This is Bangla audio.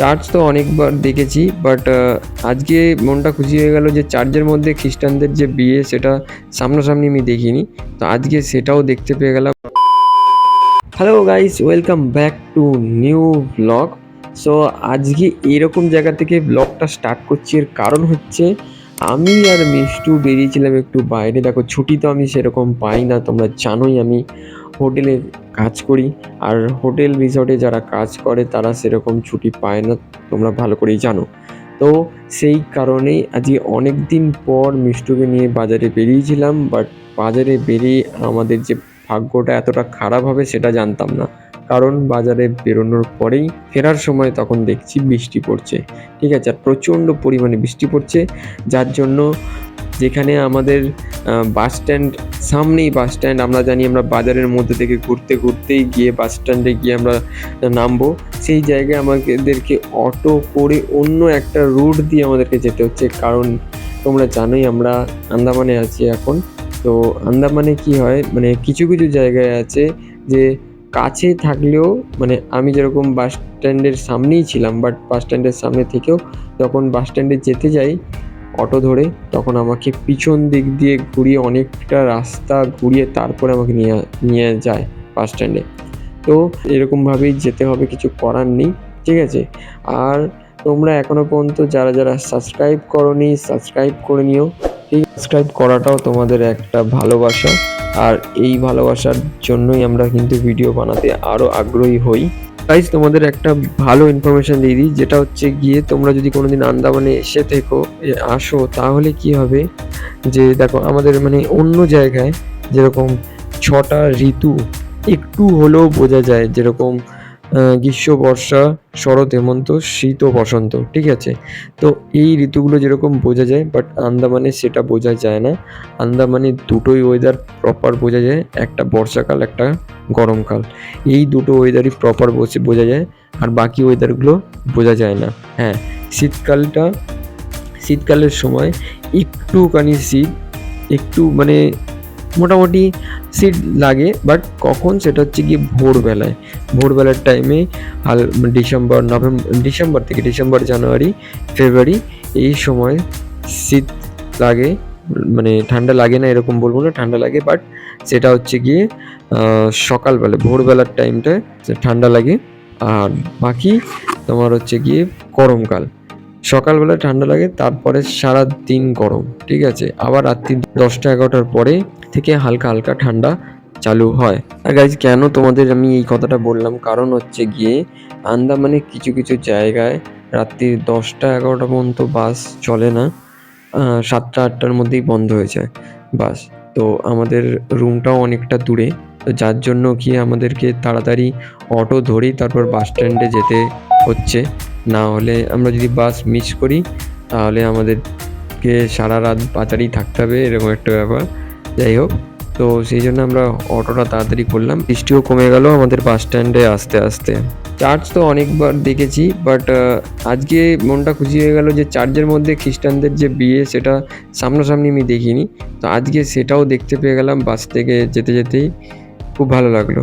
চার্চ তো অনেকবার দেখেছি বাট আজকে মনটা খুশি হয়ে গেল যে চার্চের মধ্যে খ্রিস্টানদের যে বিয়ে সেটা সামনাসামনি আমি দেখিনি, তো আজকে সেটাও দেখতে পেয়ে গেলাম। Hello guys welcome back to new blog so আজকে এরকম জায়গা থেকে ব্লগটা স্টার্ট করছি, এর কারণ হচ্ছে আমি আর মিষ্টু বেরিয়েছিলাম একটু বাইরে। দেখো, ছুটি তো আমি সেরকম পাই না, তোমরা জানোই আমি হোটেলে কাজ করি। আর হোটেল রিসর্টে যারা কাজ করে, তারা সেরকম ছুটি পায় না, তোমরা ভালো করেই জানো। তো সেই কারণেই আজকে অনেক দিন পর মিষ্টুকে নিয়ে বাজারে বেরিয়েছিলাম বাট বাজারে বেরিয়ে আমাদের যে ভাগ্যটা এতটা খারাপ হবে সেটা জানতাম না। কারণ বাজারে বেরোনোর পরেই ফেরার সময় তখন দেখছি বৃষ্টি পড়ছে। ঠিক আছে, আর প্রচণ্ড পরিমাণে বৃষ্টি পড়ছে। যার জন্য যেখানে আমাদের বাস স্ট্যান্ড সামনেই বাস স্ট্যান্ড আমরা জানি আমরা বাজারের মধ্যে থেকে ঘুরতে ঘুরতেই গিয়ে বাস স্ট্যান্ডে গিয়ে আমরা নামবো। সেই জায়গায় আমাদেরকে অটো করে অন্য একটা রুট দিয়ে আমাদেরকে যেতে হচ্ছে। কারণ তোমরা জানোই আমরা আন্দামানে আছি এখন। তো আন্দামানে কি হয় মানে কিছু কিছু জায়গায় আছে যে কাছে থাকলেও মানে আমি যেরকম বাস স্ট্যান্ডের সামনেই ছিলাম বাট বাস স্ট্যান্ডের সামনে থেকেও যখন বাস স্ট্যান্ডে যেতে যাই অটো ধরে, তখন আমাকে পিছন দিক দিয়ে ঘুরিয়ে অনেকটা রাস্তা ঘুরিয়ে তারপরে আমাকে নিয়ে নিয়ে যায় বাস স্ট্যান্ডে তো এরকমভাবেই যেতে হবে, কিছু করার নেই, ঠিক আছে? আর তোমরা এখনও পর্যন্ত যারা যারা সাবস্ক্রাইব করনি সাবস্ক্রাইব করে নিও। সাবস্ক্রাইব করাটাও তোমাদের একটা ভালোবাসা। আর এই ভালোবাসার জন্যই আমরা কিন্তু ভিডিও বানাতে আরও আগ্রহী হই। গাইজ তোমাদের একটা ভালো ইনফরমেশান দিয়ে দিই, যেটা হচ্ছে গিয়ে তোমরা যদি কোনোদিন আন্দামানে এসে থেকো আসো, তাহলে কি হবে? যে দেখো, আমাদের মানে অন্য জায়গায় যেরকম ছটা ঋতু একটু হলেও বোঝা যায়, যেরকম গ্রীষ্ম, বর্ষা, শরৎ, হেমন্ত, শীত ও বসন্ত, ঠিক আছে? তো এই ঋতুগুলো যেরকম বোঝা যায় বাট আন্দামানে সেটা বোঝা যায় না। আন্দামানে দুটোই ওয়েদার প্রপার বোঝা যায়, একটা বর্ষাকাল, একটা গরমকাল। এই দুটো ওয়েদারই প্রপার বসে, বোঝা যায়, আর বাকি ওয়েদারগুলো বোঝা যায় না। হ্যাঁ শীতকালটা, শীতকালের সময় একটুখানি শীত, একটু মানে মোটামুটি শীত লাগে বাট কখন সেটা হচ্ছে গিয়ে ভোরবেলায়। ভোরবেলার টাইমে হাল, ডিসেম্বর নভেম্বর ডিসেম্বর থেকে ডিসেম্বর, জানুয়ারি, ফেব্রুয়ারি, এই সময় শীত লাগে মানে ঠান্ডা লাগে না এরকম বলব না, ঠান্ডা লাগে বাট সেটা হচ্ছে গিয়ে সকালবেলা, ভোরবেলার টাইমটায় ঠান্ডা লাগে। আর বাকি তোমার হচ্ছে গিয়ে গরমকাল। সকালবেলা ঠান্ডা লাগে, তারপরে সারা দিন গরম, ঠিক আছে? আবার রাত্রি দশটা এগারোটার পরে থেকে হালকা হালকা ঠান্ডা চালু হয়। আর গাইজ কেন তোমাদের আমি এই কথাটা বললাম? কারণ হচ্ছে গিয়ে আন্দামানে কিছু কিছু জায়গায় রাত্রি দশটা এগারোটা পর্যন্ত বাস চলে না। সাতটা, আটটার মধ্যেই বন্ধ হয়ে যায় বাস। তো আমাদের রুমটাও অনেকটা দূরে, তো যার জন্য কি আমাদেরকে তাড়াতাড়ি অটো ধরেই তারপর বাস স্ট্যান্ডে যেতে হচ্ছে। না হলে আমরা যদি বাস মিস করি, তাহলে আমাদেরকে সারা রাত বাজারেই থাকতে হবে, এরকম একটা ব্যাপার। যাই হোক, তো সেই জন্য আমরা অটোটা তাড়াতাড়ি করলাম। বৃষ্টিও কমে গেল আমাদের বাস স্ট্যান্ডে আস্তে আস্তে। চার্চ তো অনেকবার দেখেছি বাট আজকে মনটা খুশি হয়ে গেল যে চার্চের মধ্যে খ্রিস্টানদের যে বিয়ে, সেটা সামনাসামনি আমি দেখিনি। তো আজকে সেটাও দেখতে পেয়ে গেলাম বাস থেকে যেতে যেতেই। খুব ভালো লাগল।